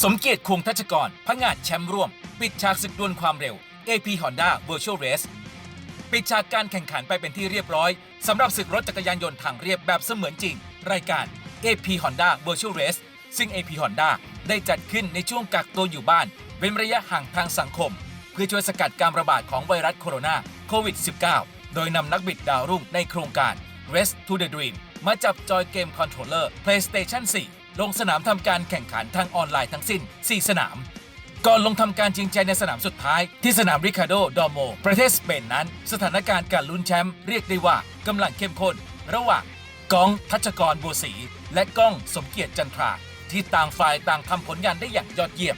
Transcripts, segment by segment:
สมเกียรติคงทัชกรพงาดแชมป์ร่วม ปิดฉากศึกดวลความเร็ว AP Honda Virtual Race ปิดฉากการแข่งขันไปเป็นที่เรียบร้อยสำหรับศึกรถจักรยานยนต์ทางเรียบแบบเสมือนจริง รายการ AP Honda Virtual Race ซึ่ง AP Honda ได้จัดขึ้นในช่วงกักตัวอยู่บ้าน เป็นระยะห่างทางสังคม เพื่อช่วยสกัดการระบาดของไวรัสโคโรนาโควิด -19 โดยนำนักบิดดาวรุ่งในโครงการ Race to the Dream มาจับจอยเกมคอนโทรลเลอร์ PlayStation 4 ลงสนามทำการแข่งขันทางออนไลน์ทั้งสิ้น 4 สนาม ก่อนลงทำการจริงใจในสนามสุดท้าย ที่สนามริคาโด ดอโม ประเทศสเปนนั้น สถานการณ์การลุ้นแชมป์เรียกได้ว่ากำลังเข้มข้น ระหว่างก้องทัชกรบัวศรีและก้องสมเกียรติจันทรา ที่ต่างฝ่ายต่างทำผลงานได้อย่างยอดเยี่ยม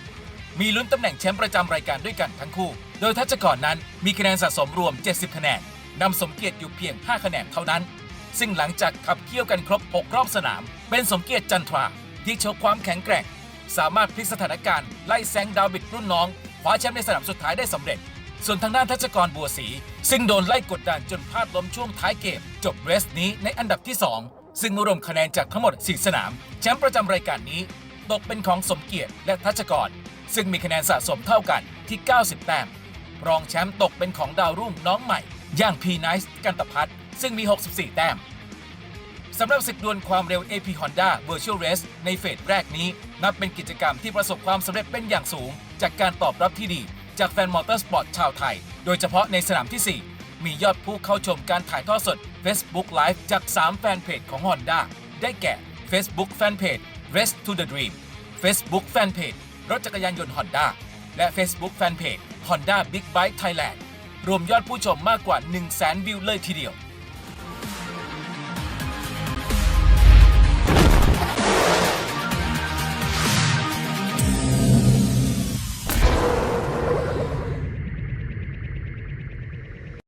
มีลุ้นตำแหน่งแชมป์ประจำรายการด้วยกันทั้งคู่ โดยทัชกรนั้นมีคะแนนสะสมรวม 70 คะแนนนำสมเกียรติอยู่เพียง 5 คะแนนเท่านั้น ซึ่งหลังจากขับเคี่ยวกันครบ 6 รอบสนาม เป็นสมเกียรติจันทรา ที่โชว์ความแข็งแกร่ง สามารถพลิกสถานการณ์ไล่แซงดาวบิดรุ่นน้องคว้าแชมป์ในสนามสุดท้ายได้สำเร็จ ส่วนทางด้านทัชกรบัวศรีซึ่งโดนไล่กดดันจนพลาดล้มช่วงท้ายเกม จบเรสนี้ในอันดับที่ 2 ซึ่งรวมคะแนนจากทั้งหมด 4 สนาม แชมป์ประจำรายการนี้ ตกเป็นของสมเกียรติและทัชกร ซึ่งมีคะแนนสะสมเท่ากันที่ 90 แต้มรองแชมป์ตกเป็นของดาวรุ่งน้องใหม่ อย่างพีไนซ์กันตพัฒน์ซึ่งมี 64 แต้ม สำหรับศึกดวลความเร็ว AP Honda Virtual Race ในเฟสแรกนี้ นับเป็นกิจกรรมที่ประสบความสำเร็จเป็นอย่างสูง จากการตอบรับที่ดี จากแฟนมอเตอร์สปอร์ตชาวไทย โดยเฉพาะในสนามที่ 4 มียอดผู้เข้าชมการถ่ายทอดสด Facebook Live จาก 3 แฟนเพจของ Honda ได้แก่ Facebook Fanpage Race to the Dream Facebook Fanpage รถจักรยานยนต์ Honda และ Facebook Fanpage Honda Big Bike Thailand รวมยอดผู้ชมมากกว่า 1 0 0 0 0 0 วิวเลยทีเดียว